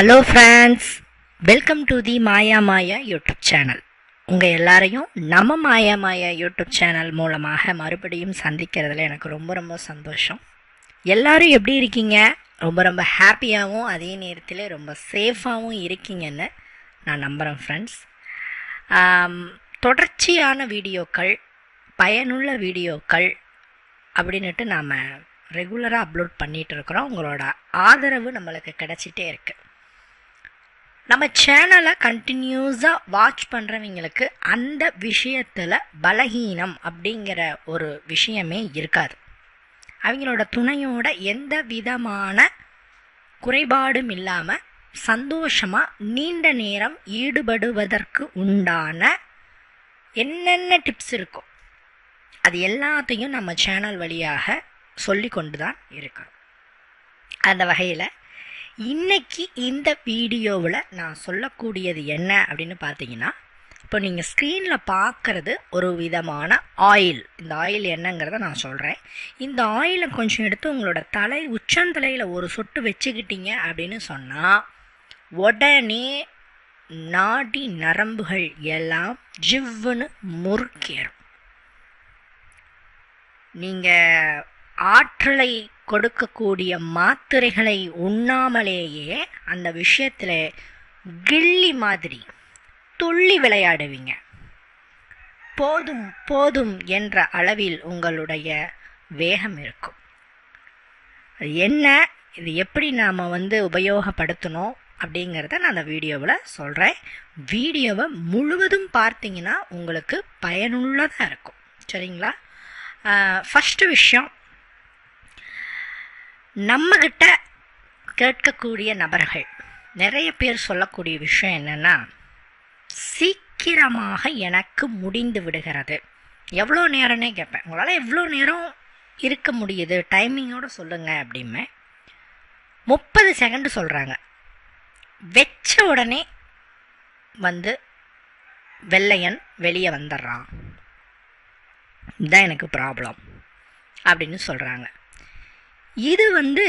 Hello friends welcome to the Maya Maya YouTube channel உங்கள் எல்லாரையும் நம்ம மாயா மாயா யூடியூப் சேனல் மூலமாக மறுபடியும் சந்திக்கிறதுல எனக்கு ரொம்ப ரொம்ப சந்தோஷம். எல்லாரும் எப்படி இருக்கீங்க? ரொம்ப ரொம்ப ஹாப்பியாகவும் அதே நேரத்தில் ரொம்ப சேஃபாகவும் இருக்கீங்கன்னு நான் நம்புகிறேன் ஃப்ரெண்ட்ஸ் தொடர்ச்சியான வீடியோக்கள் பயனுள்ள வீடியோக்கள் அப்படின்னுட்டு நாம் ரெகுலராக அப்லோட் பண்ணிகிட்டு இருக்கிறோம். உங்களோட ஆதரவு நம்மளுக்கு கிடச்சிட்டே இருக்குது நம்ம சேனலை கண்டினியூஸாக வாட்ச் பண்ணுறவங்களுக்கு அந்த விஷயத்தில் பலகீனம் அப்படிங்கிற ஒரு விஷயமே இருக்காது. அவங்களோட துணையோட எந்த விதமான குறைபாடும் இல்லாமல் சந்தோஷமாக நீண்ட நேரம் ஈடுபடுவதற்கு உண்டான என்னென்ன டிப்ஸ் இருக்கும் அது எல்லாத்தையும் நம்ம சேனல் வழியாக சொல்லி கொண்டு தான் இருக்கணும். அந்த வகையில் இன்னைக்கு இந்த வீடியோவில் நான் சொல்லக்கூடியது என்ன அப்படின்னு பார்த்தீங்கன்னா இப்போ நீங்கள் ஸ்க்ரீனில் பார்க்குறது ஒரு விதமான ஆயில் இந்த ஆயில் என்னங்கிறத நான் சொல்கிறேன் இந்த ஆயிலை கொஞ்சம் எடுத்து உங்களோட தலை உச்சந்தலையில் ஒரு சொட்டு வச்சுக்கிட்டீங்க அப்படின்னு சொன்னால் உடனே நாடி நரம்புகள் எல்லாம் ஜிவ்வுன்னு முறுக்கேறும். நீங்கள் ஆற்றலை கொடுக்கக்கூடிய மாத்திரைகளை உண்ணாமலேயே அந்த விஷயத்தில் கில்லி மாதிரி துள்ளி விளையாடுவீங்க. போதும் போதும் என்ற அளவில் உங்களுடைய வேகம் இருக்கும். அது என்ன? இது எப்படி நாம் வந்து உபயோகப்படுத்தணும் அப்படிங்கிறத நான் அந்த வீடியோவில் சொல்கிறேன் வீடியோவை முழுவதும் பார்த்தீங்கன்னா உங்களுக்கு பயனுள்ளதாக இருக்கும். சரிங்களா? ஃபஸ்ட்டு விஷயம் நம்மக்கிட்ட கேட்கக்கூடிய நபர்கள் நிறைய பேர் சொல்லக்கூடிய விஷயம் என்னென்னா சீக்கிரமாக எனக்கு முடிந்து விடுகிறது. எவ்வளோ நேரம்னே கேட்பேன். உங்களால் எவ்வளோ நேரம் இருக்க முடியுது? டைமிங்கோடு சொல்லுங்கள் அப்படிமே முப்பது செகண்டு சொல்கிறாங்க வச்ச உடனே வந்து வெள்ளையன் வெளியே வந்துடுறான். இதுதான் எனக்கு ப்ராப்ளம் அப்படின்னு சொல்கிறாங்க இது வந்து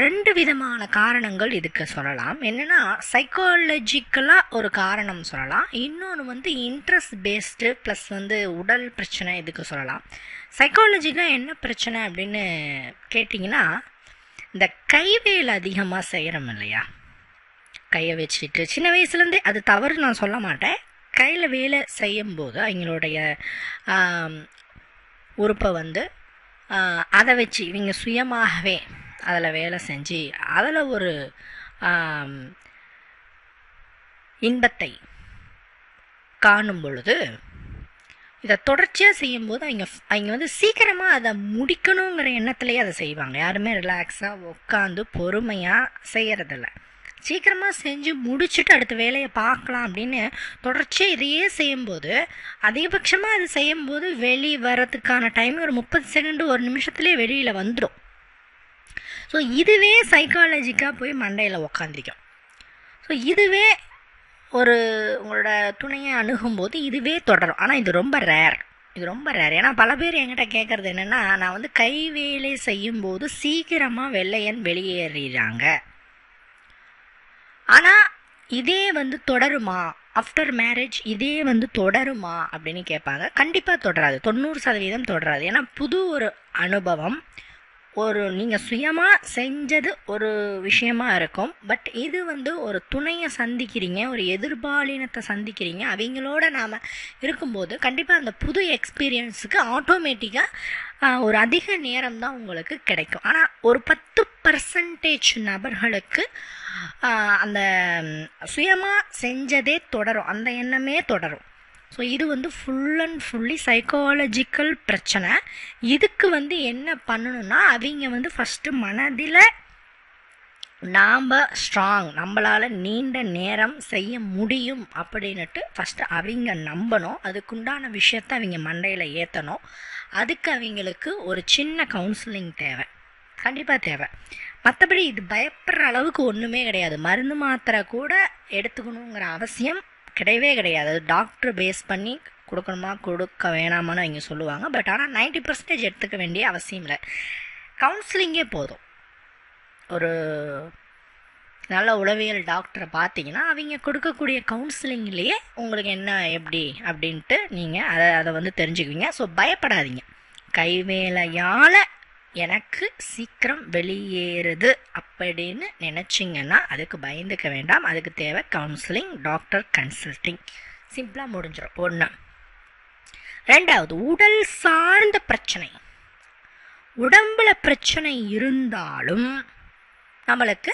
ரெண்டு விதமான காரணங்கள் இதுக்கு சொல்லலாம். என்னென்னா சைக்காலஜிக்கலாக ஒரு காரணம் சொல்லலாம். இன்னொன்று வந்து இன்ட்ரெஸ்ட் பேஸ்டு ப்ளஸ் வந்து உடல் பிரச்சனை இதுக்கு சொல்லலாம். சைக்காலஜிக்காக என்ன பிரச்சனை அப்படின்னு கேட்டிங்கன்னா இந்த கைவேல் அதிகமாக செய்கிறோம் இல்லையா? கையை வச்சுட்டு சின்ன வயசுலேருந்தே அது தவறு நான் சொல்ல மாட்டேன். கையில் வேலை செய்யும்போது அவங்களுடைய உறுப்பை வந்து அதை வச்சு இவங்க சுயமாகவே அதில் வேலை செஞ்சு அதில் ஒரு இன்பத்தை காணும் பொழுது இதை தொடர்ச்சியாக செய்யும்போது அவங்க அவங்க வந்து சீக்கிரமாக அதை முடிக்கணுங்கிற எண்ணத்துலேயே அதை செய்வாங்க. யாருமே ரிலாக்ஸாக உட்காந்து பொறுமையாக செய்கிறதில்ல சீக்கிரமாக செஞ்சு முடிச்சுட்டு அடுத்த வேலையை பார்க்கலாம் அப்படின்னு தொடர்ச்சியாக இதையே செய்யும்போது அதிகபட்சமாக அது செய்யும்போது வெளி வரதுக்கான டைம் ஒரு முப்பது செகண்டு ஒரு நிமிஷத்துலேயே வெளியில் வந்துடும் ஸோ இதுவே சைக்காலஜிக்காக போய் மண்டையில் உக்காந்துருக்கும். ஸோ இதுவே ஒரு உங்களோட துணையை அணுகும்போது இதுவே தொடரும். ஆனால் இது ரொம்ப ரேர் இது ரொம்ப ரேர் ஏன்னா பல பேர் என்கிட்ட கேட்குறது என்னென்னா நான் வந்து கை வேலை செய்யும்போது சீக்கிரமாக வெள்ளையன் வெளியேறிடுறாங்க ஆனால் இதே வந்து தொடருமா? ஆஃப்டர் மேரேஜ் இதே வந்து தொடருமா? அப்படின்னு கேட்பாங்க. கண்டிப்பாக தொடராது. தொண்ணூறு சதவீதம் தொடராது. ஏன்னா புது ஒரு அனுபவம். ஒரு நீங்கள் சுயமாக செஞ்சது ஒரு விஷயமா இருக்கும். பட் இது வந்து ஒரு துணையை சந்திக்கிறீங்க ஒரு எதிர்பாலினத்தை சந்திக்கிறீங்க. அவங்களோட நாம் இருக்கும்போது கண்டிப்பாக அந்த புது எக்ஸ்பீரியன்ஸுக்கு ஆட்டோமேட்டிக்காக ஒரு அதிக நேரம் தான் உங்களுக்கு கிடைக்கும். ஆனால் ஒரு பத்து பர்சன்டேஜ் நபர்களுக்கு அந்த சுயமாக செஞ்சதே தொடரும். அந்த எண்ணமே தொடரும். ஸோ இது வந்து ஃபுல் அண்ட் ஃபுல்லி சைக்காலஜிக்கல் பிரச்சனை. இதுக்கு வந்து என்ன பண்ணணும்னா அவங்க வந்து ஃபஸ்ட்டு மனதில் நாம் ஸ்ட்ராங் நம்மளால் நீண்ட நேரம் செய்ய முடியும் அப்படின்னுட்டு ஃபஸ்ட்டு அவங்க நம்பணும். அதுக்குண்டான விஷயத்த அவங்க மண்டையில் ஏற்றணும் அதுக்கு அவங்களுக்கு ஒரு சின்ன கவுன்சிலிங் தேவை. கண்டிப்பாக தேவை. மற்றபடி இது பயப்படுற அளவுக்கு ஒன்றுமே கிடையாது. மருந்து மாத்திரை கூட எடுத்துக்கணுங்கிற அவசியம் கிடையவே கிடையாது. டாக்டர் பேஸ் பண்ணி கொடுக்கணுமா கொடுக்க வேணாமான்னு அவங்க சொல்லுவாங்க. பட் ஆனால் நைன்டி பர்சன்டேஜ் எடுத்துக்க வேண்டிய அவசியம் இல்லை. கவுன்சிலிங்கே போதும். ஒரு நல்ல உளவியல் டாக்டரை பார்த்தீங்கன்னா அவங்க கொடுக்கக்கூடிய கவுன்சிலிங்லேயே உங்களுக்கு என்ன எப்படி அப்படின்ட்டு நீங்கள் அதை அதை வந்து தெரிஞ்சுக்குவீங்க. ஸோ பயப்படாதீங்க. கைவேலையால் எனக்கு சீக்கிரம் வெளியேறுது அப்படின்னு நினச்சிங்கன்னா அதுக்கு பயந்துக்க வேண்டாம். அதுக்கு தேவை கவுன்சிலிங் டாக்டர் கன்சல்டிங் சிம்பிளாக முடிஞ்சிடும் ஒன்று ரெண்டாவது உடல் சார்ந்த பிரச்சனை. உடம்புல பிரச்சனை இருந்தாலும் நம்மளுக்கு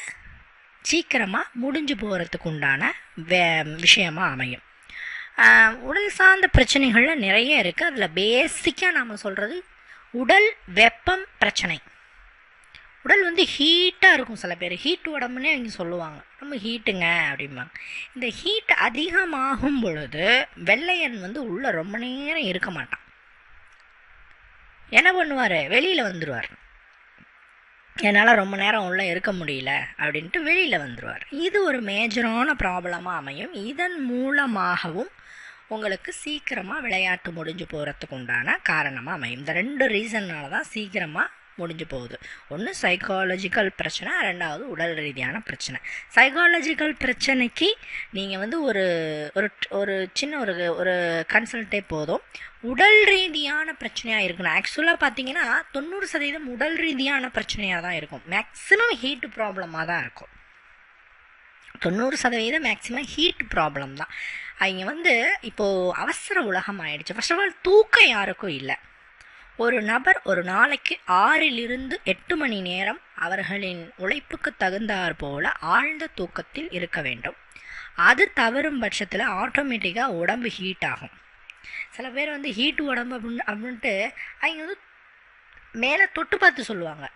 சீக்கிரமாக முடிஞ்சு போகிறதுக்கு உண்டான வே விஷயமாக அமையும். உடல் சார்ந்த பிரச்சனைகளில் நிறைய இருக்குது அதில் பேசிக்காக நாம் சொல்கிறது உடல் வெப்பம் பிரச்சனை. உடல் வந்து ஹீட்டாக இருக்கும் சில பேர். ஹீட் உடம்புனே அவங்க சொல்லுவாங்க. ரொம்ப ஹீட்டுங்க அப்படிம்பாங்க. இந்த ஹீட் அதிகமாகும் பொழுது வெள்ளையன் வந்து உள்ளே ரொம்ப நேரம் இருக்க மாட்டான். என்ன பண்ணுவார்? வெளியில் வந்துடுவார் என்னால் ரொம்ப நேரம் உள்ளே இருக்க முடியல அப்படின்ட்டு வெளியில் வந்துடுவார் இது ஒரு மேஜரான ப்ராப்ளமாக அமையும். இதன் மூலமாகவும் உங்களுக்கு சீக்கிரமாக விளையாட்டு முடிஞ்சு போகிறதுக்கு உண்டான காரணமாக அமையும். இந்த ரெண்டு ரீசன்னால தான் சீக்கிரமாக முடிஞ்சு போகுது. ஒன்று சைக்காலஜிக்கல் பிரச்சனை ரெண்டாவது உடல் ரீதியான பிரச்சனை. சைக்காலஜிக்கல் பிரச்சனைக்கு நீங்கள் வந்து ஒரு ஒரு ஒரு சின்ன ஒரு ஒரு கன்சல்ட்டே போதும். உடல் ரீதியான பிரச்சனையாக இருக்கணும். ஆக்சுவலாக பார்த்தீங்கன்னா தொண்ணூறு சதவீதம் உடல் ரீதியான பிரச்சனையாக தான் இருக்கும். மேக்ஸிமம் ஹீட் ப்ராப்ளமாக தான் இருக்கும். தொண்ணூறு சதவீதம் மேக்ஸிமம் ஹீட் ப்ராப்ளம் தான். அவங்க வந்து இப்போது அவசர உலகம் ஆயிடுச்சு. ஃபர்ஸ்ட் ஆஃப் ஆல் தூக்கம் யாருக்கும் இல்லை. ஒரு நபர் ஒரு நாளைக்கு ஆறிலிருந்து எட்டு மணி நேரம் அவர்களின் உழைப்புக்கு தகுந்தாற் போல ஆழ்ந்த தூக்கத்தில் இருக்க வேண்டும். அது தவறும் பட்சத்தில் ஆட்டோமேட்டிக்காக உடம்பு ஹீட் ஆகும். சில பேர் வந்து ஹீட் உடம்பு அப்படின்னு அப்படின்ட்டு அவங்க வந்து மேலே தொட்டு பார்த்து சொல்லுவாங்க.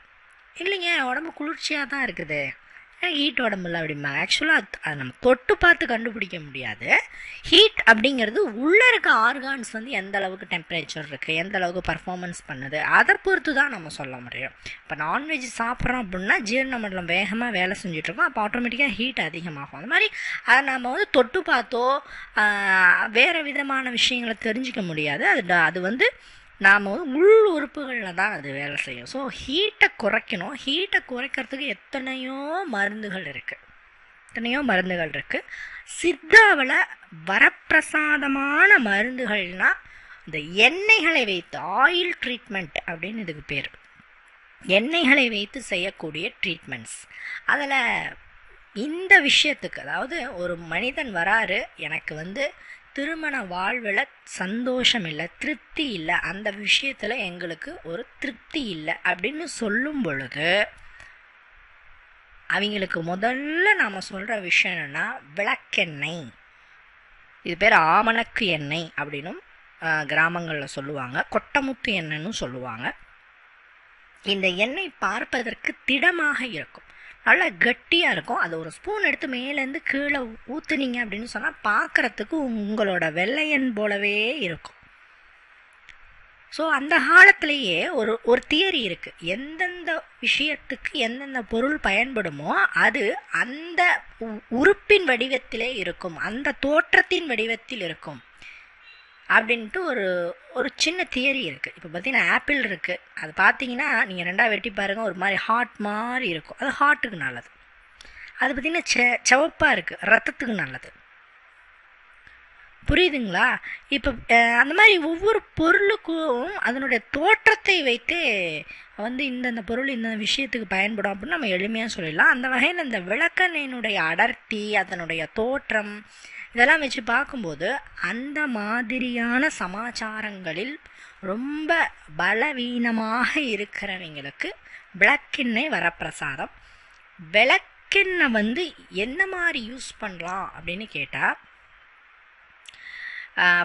இல்லைங்க உடம்பு குளிர்ச்சியாக தான் இருக்குது. ஹீட் உடம்புல அப்படிம்பாங்க. ஆக்சுவலாக அது நம்ம தொட்டு பார்த்து கண்டுபிடிக்க முடியாது. ஹீட் அப்படிங்கிறது உள்ளே இருக்க ஆர்கான்ஸ் வந்து எந்த அளவுக்கு டெம்பரேச்சர் இருக்குது எந்த அளவுக்கு பர்ஃபார்மன்ஸ் பண்ணுது அதை பொறுத்து தான் நம்ம சொல்ல முடியும். இப்போ நான்வெஜ் சாப்பிட்றோம் அப்படின்னா ஜீரண மண்டலம் வேகமாக வேலை செஞ்சுட்ருக்கோம் அப்போ ஆட்டோமேட்டிக்காக ஹீட் அதிகமாகும். அந்த மாதிரி அதை நம்ம வந்து தொட்டு பார்த்தோ வேறு விதமான விஷயங்களை தெரிஞ்சிக்க முடியாது. அது அது வந்து நாம் வந்து உள் உறுப்புகளில் தான் அது வேலை செய்யும். ஸோ ஹீட்டை குறைக்கணும். ஹீட்டை குறைக்கிறதுக்கு எத்தனையோ மருந்துகள் இருக்குது எத்தனையோ மருந்துகள் இருக்குது சித்தாவில் வரப்பிரசாதமான மருந்துகள்னா இந்த எண்ணெய்களை வைத்து ஆயில் ட்ரீட்மெண்ட் அப்படின்னு இதுக்கு பேர். எண்ணெய்களை வைத்து செய்யக்கூடிய ட்ரீட்மெண்ட்ஸ் அதில் இந்த விஷயத்துக்கு அதாவது ஒரு மனிதன் வராரு எனக்கு வந்து திருமண வாழ்வில் சந்தோஷம் இல்லை திருப்தி இல்லை. அந்த விஷயத்தில் எங்களுக்கு ஒரு திருப்தி இல்லை. அப்படின்னு சொல்லும் பொழுது அவங்களுக்கு முதல்ல நாம் சொல்கிற விஷயம் என்னென்னா விளக்கெண்ணெய். இது பேர் ஆமணக்கு எண்ணெய் அப்படின்னும் கிராமங்களில் சொல்லுவாங்க. கொட்டமுத்து எண்ணெய்னு சொல்லுவாங்க. இந்த எண்ணெய் பார்ப்பதற்கு திடமாக இருக்கும். நல்லா கட்டியாக இருக்கும். அது ஒரு ஸ்பூன் எடுத்து மேலேருந்து கீழே ஊற்றுனீங்க அப்படின்னு சொன்னால் பார்க்குறதுக்கு உங்களோட வெள்ளையன் போலவே இருக்கும். ஸோ அந்த காலத்திலேயே ஒரு ஒரு தியரி இருக்குது எந்தெந்த விஷயத்துக்கு எந்தெந்த பொருள் பயன்படுமோ அது அந்த உ- உறுப்பின் வடிவத்திலே இருக்கும். அந்த தோற்றத்தின் வடிவத்தில் இருக்கும். அப்படின்ட்டு ஒரு ஒரு சின்ன தியரி இருக்குது இப்போ பார்த்தீங்கன்னா ஆப்பிள் இருக்குது அது பார்த்தீங்கன்னா நீங்கள் ரெண்டாக வெட்டி பாருங்கள் ஒரு மாதிரி ஹார்ட் மாதிரி இருக்கும். அது ஹார்ட்டுக்கு நல்லது. அது பார்த்தீங்கன்னா செ சிவப்பாக இருக்குது ரத்தத்துக்கு நல்லது. புரியுதுங்களா? இப்போ அந்த மாதிரி ஒவ்வொரு பொருளுக்கும் அதனுடைய தோற்றத்தை வைத்து வந்து இந்தந்த பொருள் இந்தந்த விஷயத்துக்கு பயன்படும் அப்படின்னு நம்ம எளிமையாக சொல்லிடலாம். அந்த வகையில் இந்த விளக்கணினுடைய அடர்த்தி அதனுடைய தோற்றம் இதெல்லாம் வச்சு பார்க்கும்போது அந்த மாதிரியான சமாச்சாரங்களில் ரொம்ப பலவீனமாக இருக்கிறவங்களுக்கு விளக்கெண்ணெய் வரப்பிரசாதம். விளக்கெண்ணெய் வந்து என்ன மாதிரி யூஸ் பண்ணலாம் அப்படின்னு கேட்டால்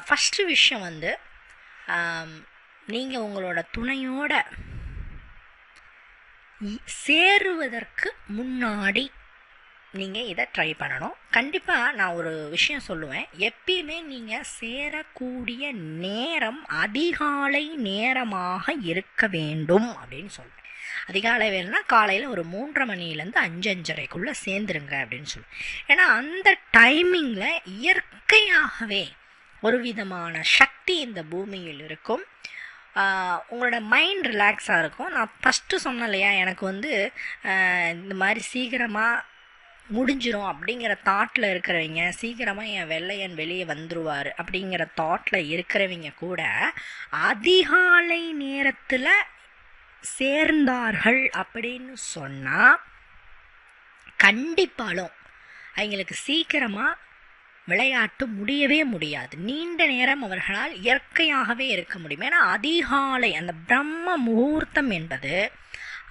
ஃபஸ்ட்டு விஷயம் வந்து நீங்கள் உங்களோட துணையோட சேருவதற்கு முன்னாடி நீங்கள் இதை ட்ரை பண்ணணும். கண்டிப்பாக நான் ஒரு விஷயம் சொல்லுவேன். எப்பயுமே நீங்கள் சேரக்கூடிய நேரம் அதிகாலை நேரமாக இருக்க வேண்டும் அப்படின்னு சொல்லுவேன் அதிகாலை வேணும்னா காலையில் ஒரு மூன்றரை மணிலேருந்து அஞ்சு அஞ்சரைக்குள்ளே சேர்ந்துருங்க அப்படின்னு சொல்லுவேன் ஏன்னா அந்த டைமிங்கில் இயற்கையாகவே ஒரு விதமான சக்தி இந்த பூமியில் இருக்கும். உங்களோட மைண்ட் ரிலாக்ஸாக இருக்கும். நான் ஃபஸ்ட்டு சொன்னேன் இல்லையா எனக்கு வந்து இந்த மாதிரி சீக்கிரமாக முடிஞ்சிடும் அப்படிங்கிற தாட்டில் இருக்கிறவங்க சீக்கிரமாக என் வெள்ளையன் வெளியே வந்துடுவார் அப்படிங்கிற தாட்டில் இருக்கிறவங்க கூட அதிகாலை நேரத்தில் சேர்ந்தார்கள் அப்படின்னு சொன்னால் கண்டிப்பாலும் அவங்களுக்கு சீக்கிரமாக விளையாட்டு முடியவே முடியாது. நீண்ட நேரம் அவர்களால் இயற்கையாகவே இருக்க முடியும். ஏன்னா அதிகாலை அந்த பிரம்ம முகூர்த்தம் என்பது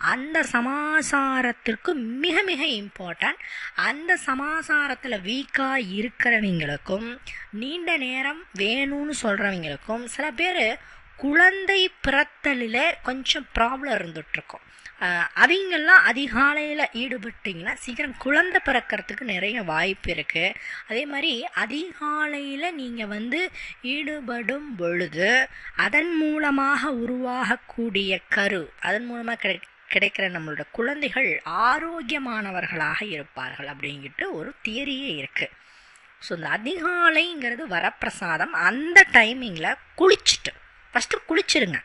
அந்த சமாசாரத்திற்கு மிக மிக இம்பார்ட்டன்ட் அந்த சமாசாரத்தில் வீக்காக இருக்கிறவங்களுக்கும் நீண்ட நேரம் வேணும்னு சொல்கிறவங்களுக்கும் சில பேர் குழந்தை பிறத்தலில் கொஞ்சம் ப்ராப்ளம் இருந்துகிட்ருக்கோம் அவங்கெல்லாம் அதிகாலையில் ஈடுபட்டிங்கன்னா சீக்கிரம் குழந்தை பிறக்கிறதுக்கு நிறைய வாய்ப்பு இருக்குது அதே மாதிரி அதிகாலையில் நீங்கள் வந்து ஈடுபடும் பொழுது அதன் மூலமாக உருவாகக்கூடிய கரு அதன் மூலமாக கிடை கிடைக்கிற நம்மளோட குழந்தைகள் ஆரோக்கியமானவர்களாக இருப்பார்கள் அப்படிங்கிட்டு ஒரு தியரியே இருக்குது ஸோ இந்த அதிகாலைங்கிறது வரப்பிரசாதம் அந்த டைமிங்கில் குளிச்சுட்டு ஃபஸ்ட்டு குளிச்சிருங்க.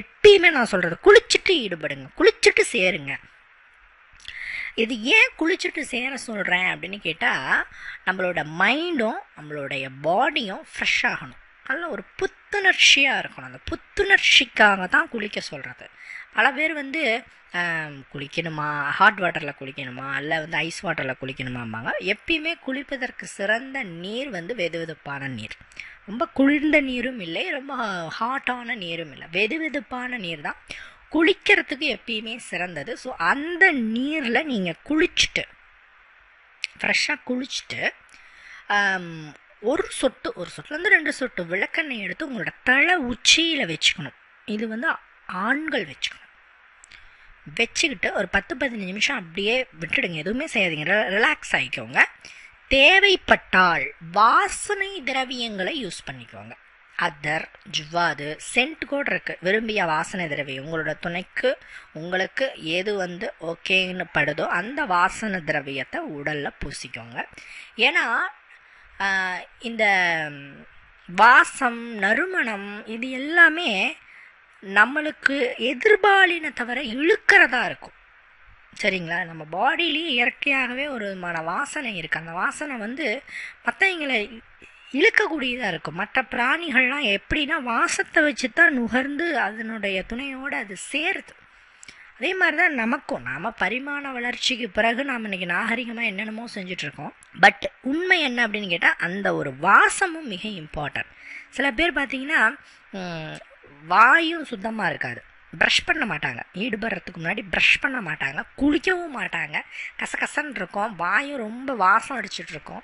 எப்பயுமே நான் சொல்கிறது குளிச்சுட்டு ஈடுபடுங்க குளிச்சுட்டு சேருங்க. இது ஏன் குளிச்சுட்டு சேர சொல்கிறேன் அப்படின்னு கேட்டால் நம்மளோட மைண்டும் நம்மளுடைய பாடியும் ஃப்ரெஷ் ஆகணும். நல்ல ஒரு புத்துணர்ச்சியாக இருக்கணும். அந்த புத்துணர்ச்சிக்காக தான் குளிக்க சொல்கிறது பல பேர் வந்து குளிக்கணுமா? ஹாட் வாட்டரில் குளிக்கணுமா? இல்லை வந்து ஐஸ் வாட்டரில் குளிக்கணுமாம்பாங்க. எப்பயுமே குளிப்பதற்கு சிறந்த நீர் வந்து வெது வெதுப்பான நீர். ரொம்ப குளிர்ந்த நீரும் இல்லை ரொம்ப ஹாட்டான நீரும் இல்லை. வெது வெதுப்பான நீர் தான். குளிக்கிறதுக்கு எப்பயுமே சிறந்தது. ஸோ அந்த நீரில் நீங்கள் குளிச்சுட்டு ஃப்ரெஷ்ஷாக குளிச்சுட்டு ஒரு சொட்டு ஒரு சொட்டுலேருந்து ரெண்டு சொட்டு விளக்கெண்ணெய் எடுத்து உங்களோட தலை உச்சியில் வச்சுக்கணும். இது வந்து ஆண்கள் வச்சுக்கணும். வச்சுக்கிட்டு ஒரு பத்து பதினஞ்சு நிமிஷம் அப்படியே விட்டுடுங்க. எதுவுமே செய்யாதீங்க. ரிலாக்ஸ் ஆகிக்கோங்க தேவைப்பட்டால் வாசனை திரவியங்களை யூஸ் பண்ணிக்கோங்க. அதர் ஜுவாது சென்ட் கூட இருக்குது விரும்பிய வாசனை திரவியம். உங்களோட துணைக்கு உங்களுக்கு எது வந்து ஓகேன்னு படுதோ அந்த வாசனை திரவியத்தை உடலில் பூசிக்கோங்க. ஏன்னா இந்த வாசம் நறுமணம் இது எல்லாமே நம்மளுக்கு எதிர்பாலின தவிர இழுக்கிறதா இருக்கும். சரிங்களா? நம்ம பாடியிலேயே இயற்கையாகவே ஒரு விதமான வாசனை இருக்குது அந்த வாசனை வந்து மற்றவங்களை இழுக்கக்கூடியதாக இருக்கும். மற்ற பிராணிகள்லாம் எப்படின்னா வாசத்தை வச்சு தான் நுகர்ந்து அதனுடைய துணையோடு அது சேருது. அதே மாதிரி தான் நமக்கும். நாம் பரிமாண வளர்ச்சிக்கு பிறகு நாம் இன்றைக்கி நாகரிகமாக என்னென்னமோ செஞ்சிட்ருக்கோம் பட் உண்மை என்ன அப்படின்னு கேட்டால் அந்த ஒரு வாசமும் மிக இம்பார்ட்டன்ட் சில பேர் பார்த்திங்கன்னா வாயும் சுத்தமாக இருக்காது. ப்ரஷ் பண்ண மாட்டாங்க. ஈடுபடுறதுக்கு முன்னாடி ப்ரஷ் பண்ண மாட்டாங்க. குளிக்கவும் மாட்டாங்க. கசகசன்னு இருக்கும். வாயும் ரொம்ப வாசம் அடிச்சிட்ருக்கோம்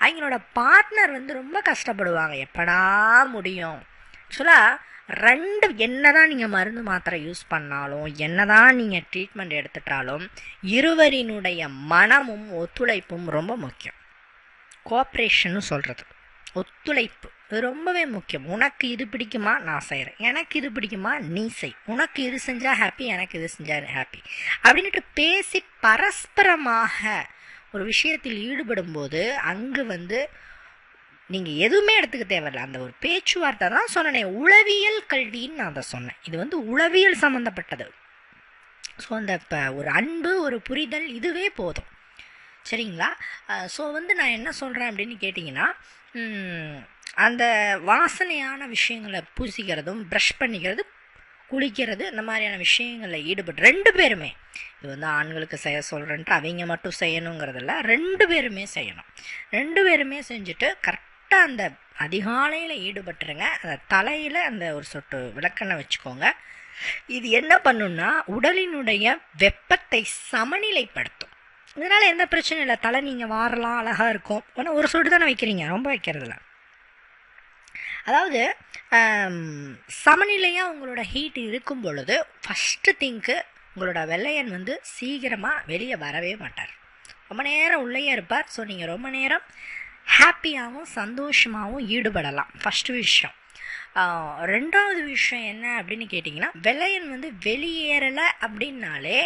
அவங்களோட பார்ட்னர் வந்து ரொம்ப கஷ்டப்படுவாங்க. எப்படா முடியும்? ஆக்சுவலாக ரெண்டு என்ன தான் நீங்கள் மருந்து மாத்திரை யூஸ் பண்ணாலும் என்ன தான் நீங்கள் ட்ரீட்மெண்ட் எடுத்துட்டாலும் இருவரினுடைய மனமும் ஒத்துழைப்பும் ரொம்ப முக்கியம். கோஆப்ரேஷன்னு சொல்கிறது ஒத்துழைப்பு. ரொம்பவே முக்கியம். உனக்கு இது பிடிக்குமா? நான் செய்கிறேன் எனக்கு இது பிடிக்குமா? நீ செய். உனக்கு இது செஞ்சால் ஹாப்பி எனக்கு இது செஞ்சால் ஹாப்பி அப்படின்ட்டு பேசி பரஸ்பரமாக ஒரு விஷயத்தில் ஈடுபடும் போது அங்கு வந்து நீங்கள் எதுவுமே எடுத்துக்க தேவையில்ல. அந்த ஒரு பேச்சுவார்த்தை தான் சொன்னேன். உளவியல் கல்வின்னு நான் அதை சொன்னேன். இது வந்து உளவியல் சம்மந்தப்பட்டது ஸோ அந்த இப்போ ஒரு அன்பு ஒரு புரிதல் இதுவே போதும். சரிங்களா? ஸோ வந்து நான் என்ன சொல்கிறேன் அப்படின்னு கேட்டிங்கன்னா அந்த வாசனையான விஷயங்களை பூசிக்கிறதும் ப்ரஷ் பண்ணிக்கிறது குளிக்கிறது இந்த மாதிரியான விஷயங்களில் ஈடுபட்டு ரெண்டு பேருமே இது வந்து ஆண்களுக்கு செய்ய சொல்கிறேன்ட்டு அவங்க மட்டும் செய்யணுங்கிறதில்ல ரெண்டு பேருமே செய்யணும். ரெண்டு பேருமே செஞ்சுட்டு கரெக்டாக அந்த அதிகாலையில் ஈடுபட்டுருங்க. அந்த தலையில் அந்த ஒரு சொட்டு விளக்கெண்ணெய் வச்சுக்கோங்க. இது என்ன பண்ணுன்னா உடலினுடைய வெப்பத்தை சமநிலைப்படுத்தும். இதனால் எந்த பிரச்சனையும் இல்லை. தலை நீங்கள் வாரலாம் அழகாக இருக்கும். ஆனால் ஒரு சொட்டு தானே வைக்கிறீங்க. ரொம்ப வைக்கிறதில்ல. அதாவது சமநிலையாக உங்களோட ஹீட் இருக்கும் பொழுது ஃபஸ்ட்டு திங்க்கு உங்களோட வெள்ளையன் வந்து சீக்கிரமாக வெளியே வரவே மாட்டார். ரொம்ப நேரம் உள்ளேயே இருப்பார். ஸோ நீங்கள் ரொம்ப நேரம் ஹாப்பியாகவும் சந்தோஷமாகவும் ஈடுபடலாம். ஃபஸ்ட்டு விஷயம். ரெண்டாவது விஷயம் என்ன அப்படின்னு கேட்டிங்கன்னா வெள்ளையன் வந்து வெளியேறலை அப்படின்னாலே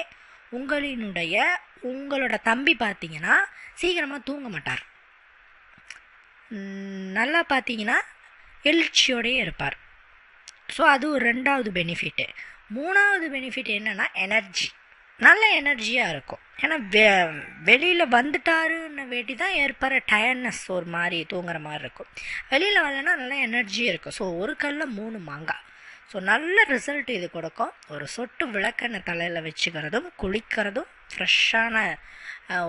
உங்களினுடைய உங்களோட தம்பி பார்த்தீங்கன்னா சீக்கிரமாக தூங்க மாட்டார். நல்லா பார்த்தீங்கன்னா எழுச்சியோடையே இருப்பார். ஸோ அது ஒரு ரெண்டாவது பெனிஃபிட்டு மூணாவது பெனிஃபிட் என்னென்னா எனர்ஜி நல்ல எனர்ஜியாக இருக்கும். ஏன்னா வெ வெளியில் வந்துட்டாருன்னு வேட்டி தான் ஏற்படுற டயர்னஸ் ஒரு மாதிரி தூங்குற மாதிரி இருக்கும். வெளியில் வரலன்னா நல்லா எனர்ஜி இருக்கும். ஸோ ஒரு கல்லில் மூணு மாங்காய். ஸோ நல்ல ரிசல்ட் இது கொடுக்கும். ஒரு சொட்டு விளக்கெண்ணெய் தலையில் வச்சுக்கிறதும் குளிக்கிறதும் ஃப்ரெஷ்ஷான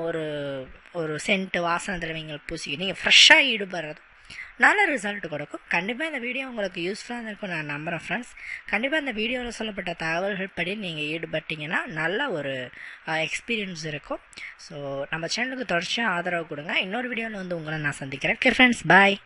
ஒரு ஒரு சென்ட்டு வாசனை நீங்கள் பூசி நீங்கள் ஃப்ரெஷ்ஷாக ஈடுபடுறதும் நல்ல ரிசல்ட் கொடுக்கும். கண்டிப்பாக இந்த வீடியோ உங்களுக்கு யூஸ்ஃபுல்லாக இருக்கும் நான் நம்புகிறேன் ஃப்ரெண்ட்ஸ் கண்டிப்பாக இந்த வீடியோவில் சொல்லப்பட்ட தகவல்கள் படி நீங்கள் ஈடுபட்டீங்கன்னா நல்ல ஒரு எக்ஸ்பீரியன்ஸ் இருக்கும். ஸோ நம்ம சேனலுக்கு தொடர்ச்சியாக ஆதரவு கொடுங்க. இன்னொரு வீடியோவில் வந்து உங்களை நான் சந்திக்கிறேன். Okay friends bye